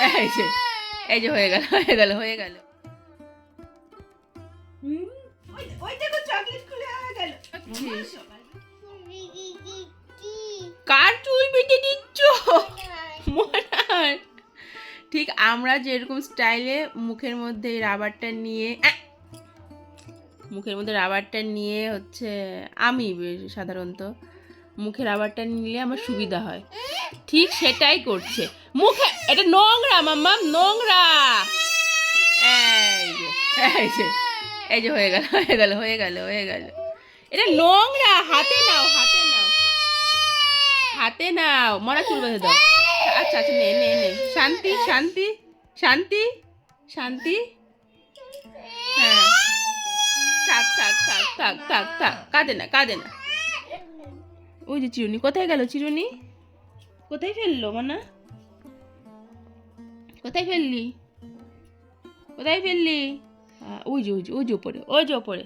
এই যে এই যে হয়ে গেল হয়ে গেল হয়ে গেল। কার চুল বেটে দিচ্ছ মনার ঠিক আমরা যেরকম স্টাইলে মুখের মধ্যে রাবারটা নিয়ে মুখের মধ্যে রাবারটা নিয়ে হচ্ছে আমি সাধারণত মুখে আবারটা নিলে আমার সুবিধা হয়। ঠিক সেটাই করছে। মুখে, এটা নোংরা মাম্মা নোংরা। এই যে এই যে হয়ে গেল হয়ে গেল হয়ে গেল হয়ে গেল। এটা নোংরা, হাতে নাও হাতে নাও। হাতে নাও মরা চুল বেঁধে দাও। আচ্ছা আচ্ছা নে নে নে। শান্তি শান্তি শান্তি শান্তি। হ্যাঁ। থাক থাক থাক থাক থাক থাক, কাঁদে না কাঁদে না। ওই যে চিরুনি কোথায় গেল চিরুনি? কোথায় ফেলল মানা? কোথায় ফেললি? কোথায় ফেললি? ওই যে ওই যে ওই যে ওপরে ওই যে ওপরে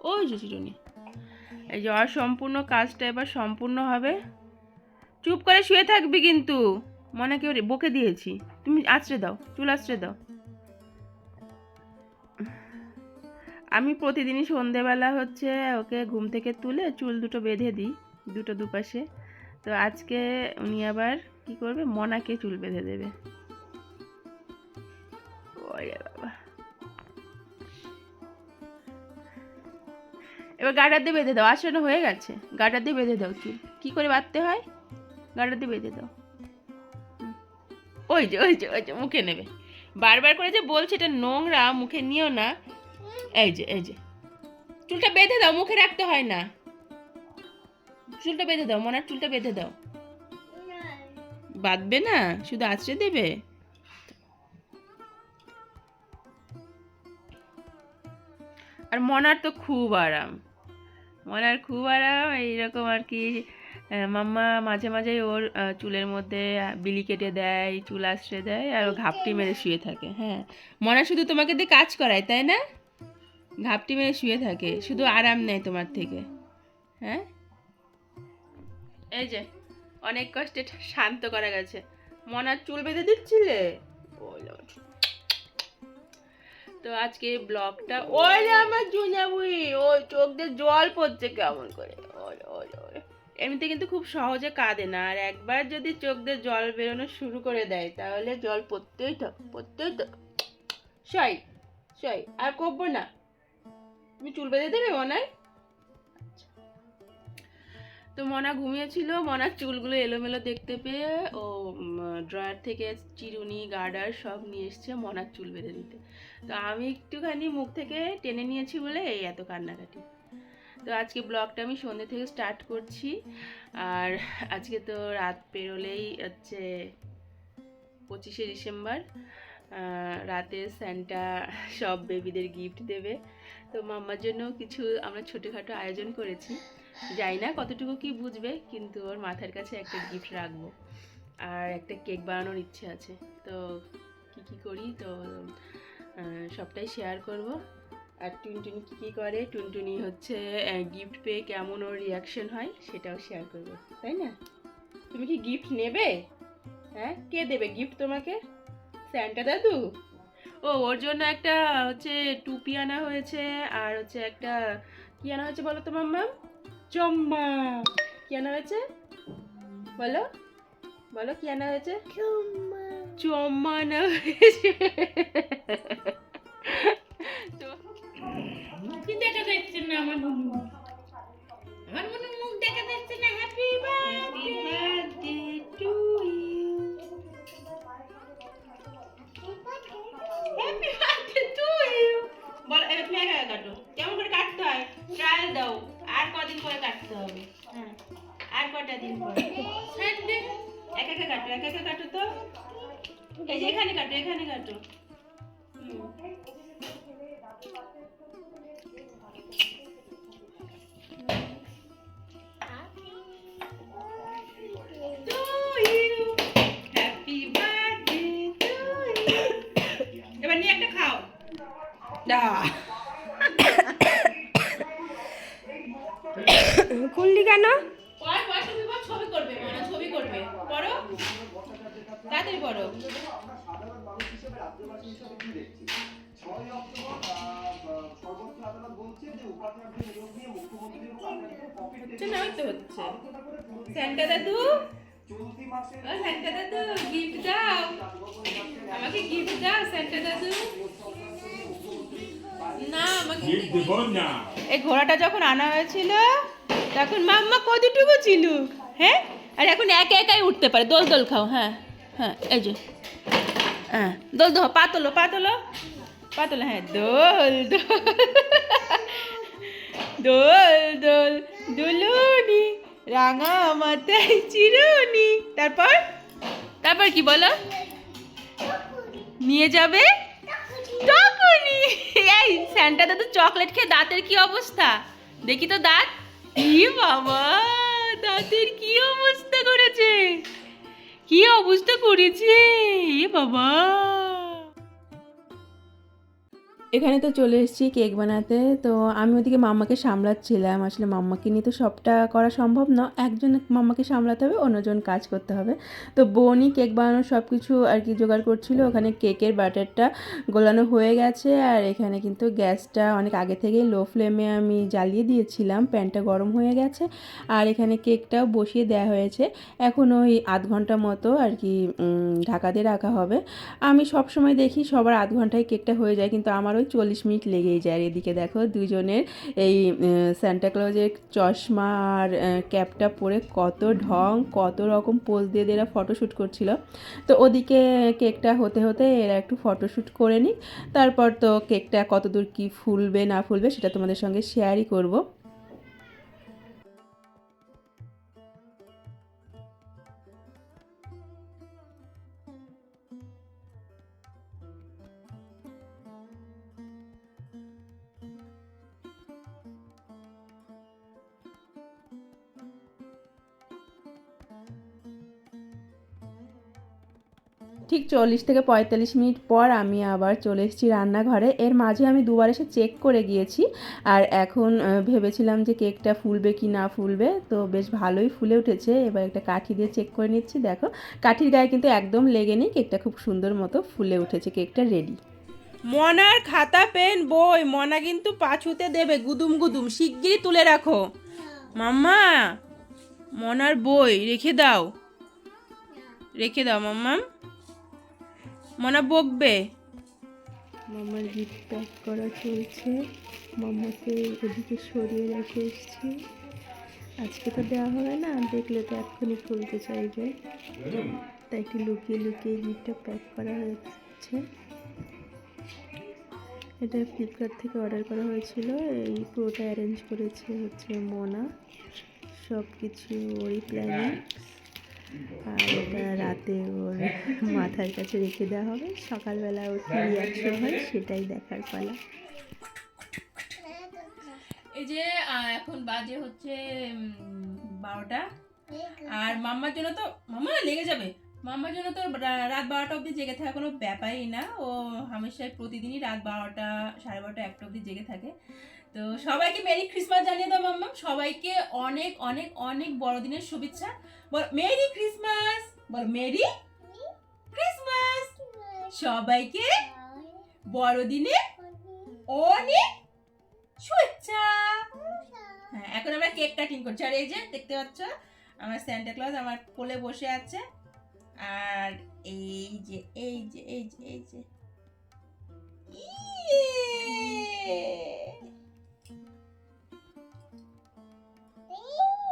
ওই যে চিরুনি। এই যে অসম্পূর্ণ কাজটা এবার সম্পূর্ণ হবে। চুপ করে শুয়ে থাকবি কিন্তু। মনে কেউ বকে দিয়েছি। তুমি আছড়ে দাও চুল আছড়ে দাও। আমি প্রতিদিনই সন্ধেবেলা হচ্ছে ওকে ঘুম থেকে তুলে চুল দুটো বেঁধে দিই। দুটো দুপাশে। তো আজকে উনি আবার কি করবে? মনাকে চুল বেঁধে দেবে। বাবা। এবার গাডার দিয়ে বেঁধে দাও, আসলে হয়ে গেছে। গাডার দিয়ে বেঁধে দাও চুল। কি করে বাঁধতে হয়? গাডার দিয়ে বেঁধে দাও। ওই যে ওই যে ওই যে, মুখে নেবে। বারবার করে যে বলছে এটা নোংরা, মুখে নিও না। এই যে এই যে। চুলটা বেঁধে দাও, মুখে রাখতে হয় না। চুলটা বেঁধে দাও মনার চুলটা বেঁধে দাও। বাঁধবে না শুধু আছড়ে দেবে? আর মনার তো খুব আরাম। মনার খুব আরাম এইরকম আর কি মাম্মা মাঝে মাঝে ওর চুলের মধ্যে বিলি কেটে দেয় চুল আশ্রে দেয় আর ও ঘাপটি মেরে শুয়ে থাকে হ্যাঁ। মনা শুধু তোমাকে দিয়ে কাজ করায় তাই না? ঘাপটি মেরে শুয়ে থাকে শুধু আরাম নেয় তোমার থেকে হ্যাঁ? এই যে, অনেক কষ্টে শান্ত করা গেছে। মনার চুল বেঁধে দিচ্ছিলে? তো আজকে ব্লগটা, ওই যে আমার জুনিয়া বুড়ি, ওই চোখ দিয়ে জল পড়ছে কেমন করে। এমনিতে কিন্তু খুব সহজে কাঁদে না, আর একবার যদি চোখ দিয়ে জল বেরোনো শুরু করে দেয়, তাহলে জল পড়তেই থাক পড়তেই থাক। সই সই, আর করব না। তুমি চুল বেঁধে দেবে মনায় তো মনা ঘুমিয়েছিল, মনার চুলগুলো এলোমেলো দেখতে পেয়ে ও ড্রয়ার থেকে চিরুনি, গার্ডার সব নিয়ে এসছে মনার চুল বেঁধে দিতে। তো আমি একটুখানি মুখ থেকে টেনে নিয়েছি বলে এই এত কান্নাকাটি। তো আজকে ব্লগটা আমি সন্ধ্যে থেকে স্টার্ট করছি। আর আজকে তো রাত পেরোলেই হচ্ছে পঁচিশে ডিসেম্বর রাতে স্যান্টা সব বেবিদের গিফট দেবে। তো মাম্মার জন্য কিছু আমরা ছোটোখাটো আয়োজন করেছি। জানি না কতটুকু কি বুঝবে, কিন্তু ওর মাথার কাছে একটা গিফট রাখব। আর একটা কেক বানানোর ইচ্ছে আছে। তো কি কি করি? তো সবটাই শেয়ার করব। আর টুনটুনি কী কী করে? টুনটুনি হচ্ছে গিফট পেয়ে কেমন ওর রিয়াকশন হয় সেটাও শেয়ার করব। তাই না? তুমি কি গিফট নেবে? হ্যাঁ? কে দেবে গিফট তোমাকে? স্যান্টা দাদু? ও, ওর জন্য একটা হচ্ছে টুপি আনা হয়েছে, আর হচ্ছে একটা, কি আনা হয়েছে বলো তো মাম্মা চম্মা। কি আনা হয়েছে? বলো। বলো কি আনা হয়েছে? চম্মা। আনা হয়েছে। তো মুখ দেখা যাচ্ছে না আমার মুখ। আমার মনে মুখ দেখা আচার্যের পকেট হচ্ছে না ওই তো হচ্ছে আলোচনা করে পুরো স্যান্টা দাদু? স্যান্টা দাদু গিফট দাও। আমাকে গিফট দাও, স্যান্টা দাদু। এই ঘোড়াটা যখন আনা হয়েছিল তখন মাম্মা কতটুকু ছিল? হ্যাঁ? আর এখন একা একাই উঠতে পারে। দোল দোল খাও হ্যাঁ হ্যাঁ এই যে। হ্যাঁ দোল দোল পা তোলো পা তোলো। পা তোলো হ্যাঁ দোল দোল। দোল দোল দুলুনি রাঙা মাথায় চিরুনি। তারপর? তারপর কি বলো? নিয়ে যাবে? টকুনি। এই স্যান্টা দাদু চকলেট খেয়ে দাঁতের কি অবস্থা? দেখি তো দাঁত। ই বাবা, দাঁতের কি অবস্থা করেছে? কি অবস্থা করেছে? এ বাবা। এখানে তো চলে এসেছি কেক বানাতে, তো আমি ওদিকে মাম্মাকে সামলাচ্ছিলাম। আসলে মাম্মাকে নিয়ে তো সবটা করা সম্ভব না, একজন মাম্মাকে সামলাতে হবে, অন্যজন কাজ করতে হবে। তো বোনই কেক বানানোর সব কিছু আর কি জোগাড় করছিল, ওখানে কেকের বাটারটা গোলানো হয়ে গেছে, আর এখানে কিন্তু গ্যাসটা অনেক আগে থেকেই লো ফ্লেমে আমি জ্বালিয়ে দিয়েছিলাম, প্যানটা গরম হয়ে গেছে, আর এখানে কেকটাও বসিয়ে দেওয়া হয়েছে। এখন ওই আধ ঘণ্টা মতো আর কি ঢাকা দিয়ে রাখা হবে। আমি সব সময় দেখি সবার আধ ঘন্টায় কেকটা হয়ে যায়, কিন্তু আমার ওই চল্লিশ মিনিট লেগেই যায়। এদিকে দেখো দুজনের এই স্যান্টা ক্লজের চশমা আর ক্যাপটা পরে কত ঢং, কত রকম পোজ দিয়ে দিয়ে এরা ফটোশ্যুট করছিল। তো ওদিকে কেকটা হতে হতে এরা একটু ফটোশ্যুট করে নিক। তারপর তো কেকটা কতদূর কি ফুলবে না ফুলবে সেটা তোমাদের সঙ্গে শেয়ারই করব। ঠিক চল্লিশ থেকে পঁয়তাল্লিশ মিনিট পর আমি আবার চলে এসেছি রান্নাঘরে। এর মাঝে আমি দুবার এসে চেক করে গিয়েছি আর এখন ভেবেছিলাম যে কেকটা ফুলবে কি না ফুলবে। তো বেশ ভালোই ফুলে উঠেছে। এবার একটা কাঠি দিয়ে চেক করে নিচ্ছি। দেখো, কাঠির গায়ে কিন্তু একদম লেগে নেই। কেকটা খুব সুন্দর মতো ফুলে উঠেছে। কেকটা রেডি মনার খাতা, পেন, বই, মনা কিন্তু পাছুতে দেবে। গুদুম গুদুম, শিগগিরই তুলে রাখো। মাম্মা, মনার বই রেখে দাও। রেখে দাও মাম্মা মনা বকবে? মামার গিফট প্যাক করা চলছে। মামাকে ওদিকে সরিয়ে রেখে এসেছি। আজকে তো দেওয়া হবে না দেখলে তো এক্ষুনি খুলতে চাইবে। তাই একটু লুকিয়ে লুকিয়ে গিফটটা প্যাক করা হচ্ছে এটা ফ্লিপকার্ট থেকে অর্ডার করা হয়েছিল। এই পুরোটা অ্যারেঞ্জ করেছে হচ্ছে মোনা। সব কিছু ওই প্ল্যানিং আর রাতে ওর মাথার কাছে রেখে দেওয়া হবে। সকালবেলা ওর কী রিয়াকশন হয় সেটাই দেখার পালা। এই যে এখন বাজে হচ্ছে বারোটা। আর মাম্মার জন্য তো, মাম্মা লেগে যাবে। মাম্মার জন্য তো রাত বারোটা অবধি জেগে থাকা কোনো ব্যাপারই না। ও হামেশাই প্রতিদিনই রাত বারোটা, সাড়ে বারোটা, একটা অবধি জেগে থাকে। তো সবাইকে মেরি ক্রিসমাস জানিয়ে দাও মাম্মা সবাইকে অনেক অনেক অনেক বড়দিনের শুভেচ্ছা। বল মেরি ক্রিসমাস বল মেরি ক্রিসমাস সবাইকে বড়দিনে অনেক শুভেচ্ছা। হ্যাঁ এখন আমরা কেক কাটিং করছি। আর এই যে, দেখতে পাচ্ছ, আমার স্যান্টা ক্লজ আমার কোলে বসে আছে। আর এই যে এই যে এই যে এই যে।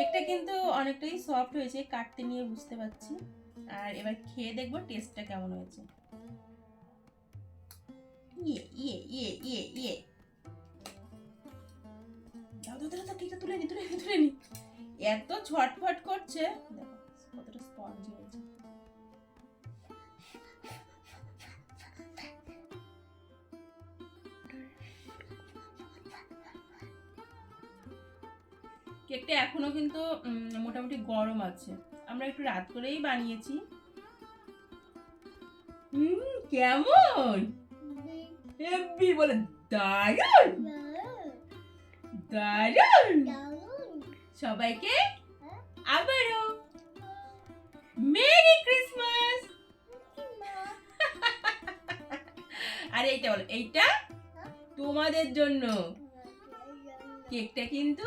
কেকটা কিন্তু অনেকটাই সফট হয়েছে, কাটতে নিয়ে বুঝতে পারছি। আর এবার খেয়ে দেখব টেস্টটা কেমন হয়েছে। ইয়ে ইয়ে ইয়ে ইয়ে ইয়ে। তুলে তুলে তুলে এত ছটফট করছে। দেখো কতটা স্পঞ্জ হয়েছে। কেকটা এখনও কিন্তু মোটামুটি গরম আছে। আমরা একটু রাত করেই বানিয়েছি। হুম কেমন? হেব্বি বলে, দারুণ! দারুণ! সবাইকে আবারও মেরি ক্রিসমাস! আর এইটা বলো, এইটা তোমাদের জন্য। কেকটা কিন্তু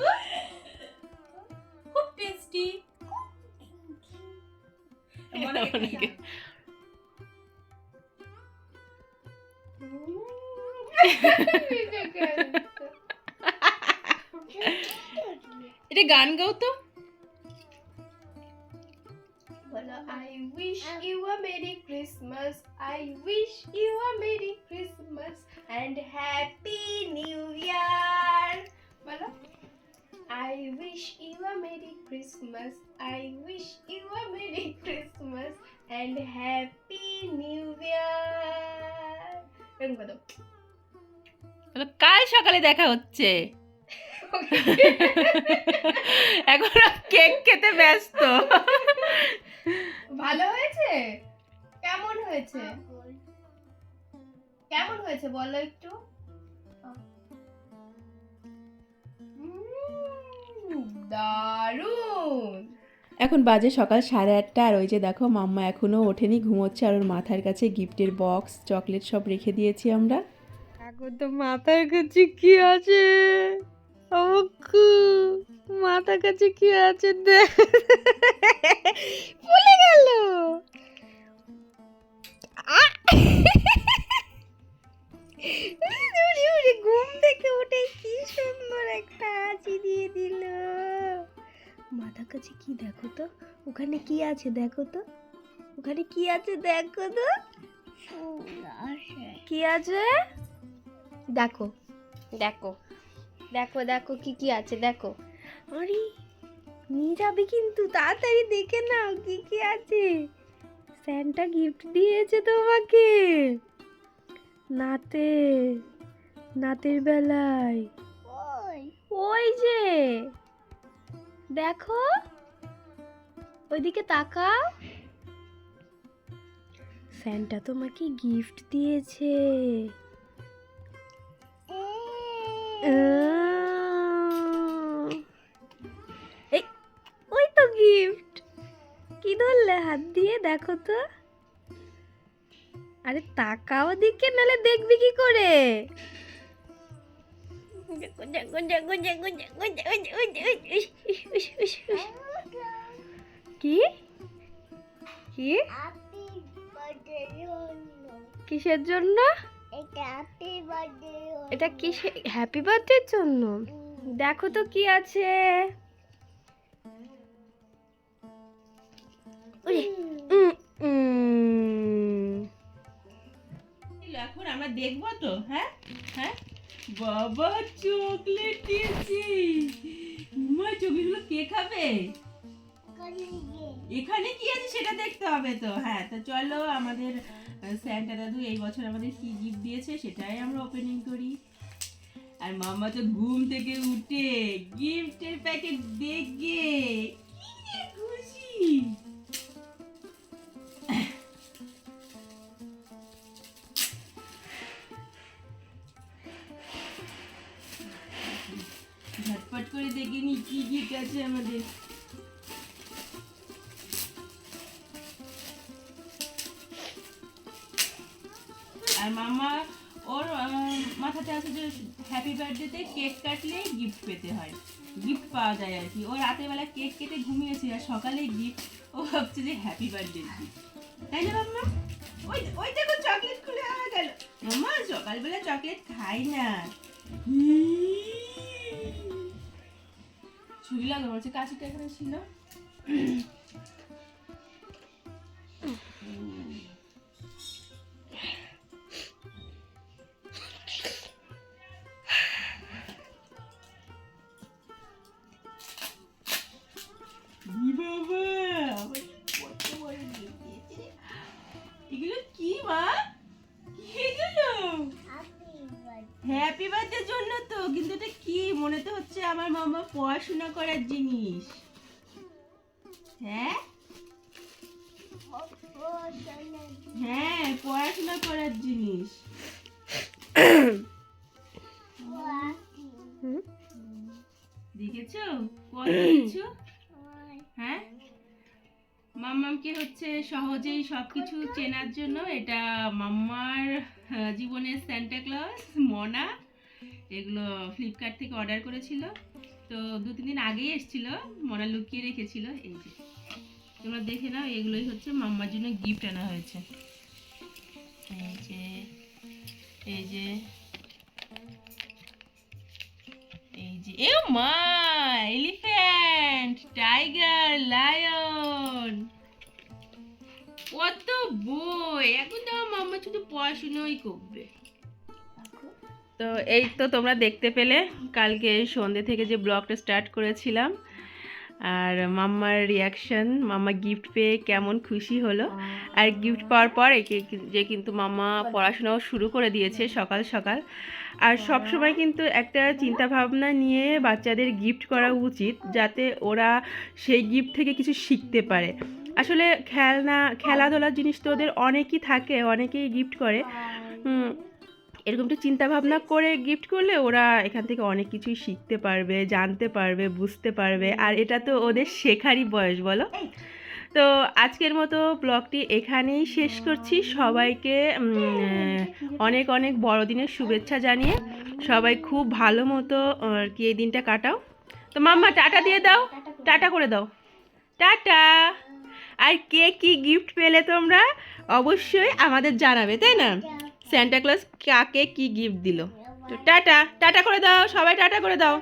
খুব টেস্টি এটা গান গাও তো। বলো I wish you a merry Christmas I wish you a merry Christmas and happy new year বলো। I wish you a merry Christmas I wish you a merry Christmas and happy new year এরকম বলো বলো, কাল সকালে দেখা হচ্ছে। এখন cake খেতে ব্যস্ত। ভালো হয়েছে? কেমন হয়েছে? কেমন হয়েছে বলো একটু? দারুণ। এখন বাজে সকাল সাড়ে আটটা আর ওই যে দেখো মাম্মা এখনও ওঠেনি ঘুমোচ্ছে আর ওর মাথার কাছে গিফটের বক্স চকলেট সব রেখে দিয়েছি আমরা। এখন তো মাথার কাছে কি আছে? মাথা মাথার কাছে কি আছে? দেখ ভুলে গেল। কি দেখো তো? ওখানে কি আছে দেখো তো? ওখানে কি আছে দেখো তো? কি আছে? দেখো। দেখো। দেখো দেখো কি কি আছে দেখো। আরে নিয়ে যাবে কিন্তু তাড়াতাড়ি দেখে নাও কি কি আছে। স্যান্টা গিফট দিয়েছে তোমাকে। নাতে নাতের বেলায়। ওই যে। দেখো। ওইদিকে তাকাও স্যান্টা তোমাকে গিফট দিয়েছে ওই তো গিফট কি ধরলে হাত দিয়ে দেখো তো আরে তাকাও দিকে নালে দেখবি কি করে কি? কি? কিসের জন্য? এটা কি হ্যাপি বার্থডের জন্য? দেখো তো কি আছে। উরে, উম, উম। এখন আমরা দেখব তো হ্যাঁ? হ্যাঁ? বাবা চকলেট দিয়েছি। মা চকলেটগুলো কে খাবে? এখানে কি আছে সেটা দেখতে হবে তো। হ্যাঁ তো চলো আমাদের স্যান্টা দাদু এই বছর আমাদের কি গিফট দিয়েছে সেটাই আমরা ওপেনিং করি। আর মামা তো ঘুম থেকে উঠে গিফটের প্যাকেট দেখে খুশি। ঝটপট করে দেখে নি কি গিফট আছে আমাদের। আর মামা, ওর মাথাতে আছে যে হ্যাপি বার্থডেতে কেক কাটলে গিফট পেতে হয়। গিফট পাওয়া যায় আর কি। ও বেলা কেক কেটে ঘুমিয়েছে আর সকালে গিফট ও ভাবছে যে হ্যাপি বার্থডে গিফট তাই না মাম্মা? ওই ওই দেখো চকলেট খুলে গেল। মাম্মা, সকালবেলা চকলেট খাই না। ছুরি লাগা মনে হচ্ছে কাশিটা এখানে ছিল। মনে তো হচ্ছে আমার মামা পড়াশোনা করার জিনিস। হ্যাঁ? হ্যাঁ পড়াশোনা করার জিনিস। হ্যাঁ? মাম্মামকে হচ্ছে সহজেই সব কিছু চেনার জন্য এটা মাম্মার জীবনের স্যান্টা ক্লজ মনা এগুলো ফ্লিপকার্ট থেকে অর্ডার করেছিল। তো দু, তিন দিন আগেই এসেছিল মনা লুকিয়ে রেখেছিল। এই যে, তোমরা দেখে নাও, এগুলোই হচ্ছে মাম্মার জন্য গিফট আনা হয়েছে। এই যে এই যে এই যে এ মা, এলিফ্যান্ট, টাইগার, লায়ন। কত বই! এখন তো মাম্মা শুধু পড়াশুনোই করবে। তো এই তো তোমরা দেখতে পেলে, কালকে সন্ধ্যে থেকে যে ব্লগটা স্টার্ট করেছিলাম। আর মাম্মার রিয়াকশন মাম্মা গিফট পেয়ে কেমন খুশি হলো। আর গিফট পাওয়ার পর একে যে কিন্তু মাম্মা পড়াশোনাও শুরু করে দিয়েছে সকাল সকাল। আর সব সময় কিন্তু একটা চিন্তা ভাবনা নিয়ে বাচ্চাদের গিফট করা উচিত, যাতে ওরা সেই গিফট থেকে কিছু শিখতে পারে। আসলে খেলনা, খেলাধুলার জিনিস তো ওদের অনেকই থাকে, অনেকেই গিফট করে। এরকম একটু চিন্তা ভাবনা করে গিফট করলে ওরা এখান থেকে অনেক কিছুই শিখতে পারবে জানতে পারবে বুঝতে পারবে। আর এটা তো ওদের শেখারই বয়স বলো? তো আজকের মতো ব্লগটি এখানেই শেষ করছি। সবাইকে অনেক অনেক বড়দিনের শুভেচ্ছা জানিয়ে সবাই খুব ভালো মতো আর কি এই দিনটা কাটাও। তো মাম্মা টাটা দিয়ে দাও। টাটা করে দাও। টাটা। আর কে কি গিফট পেলে তোমরা অবশ্যই আমাদের জানাবে তাই না? স্যান্টা ক্লাস কাকে কি গিফট দিল? তো টাটা টাটা করে দাও, সবাই টাটা করে দাও।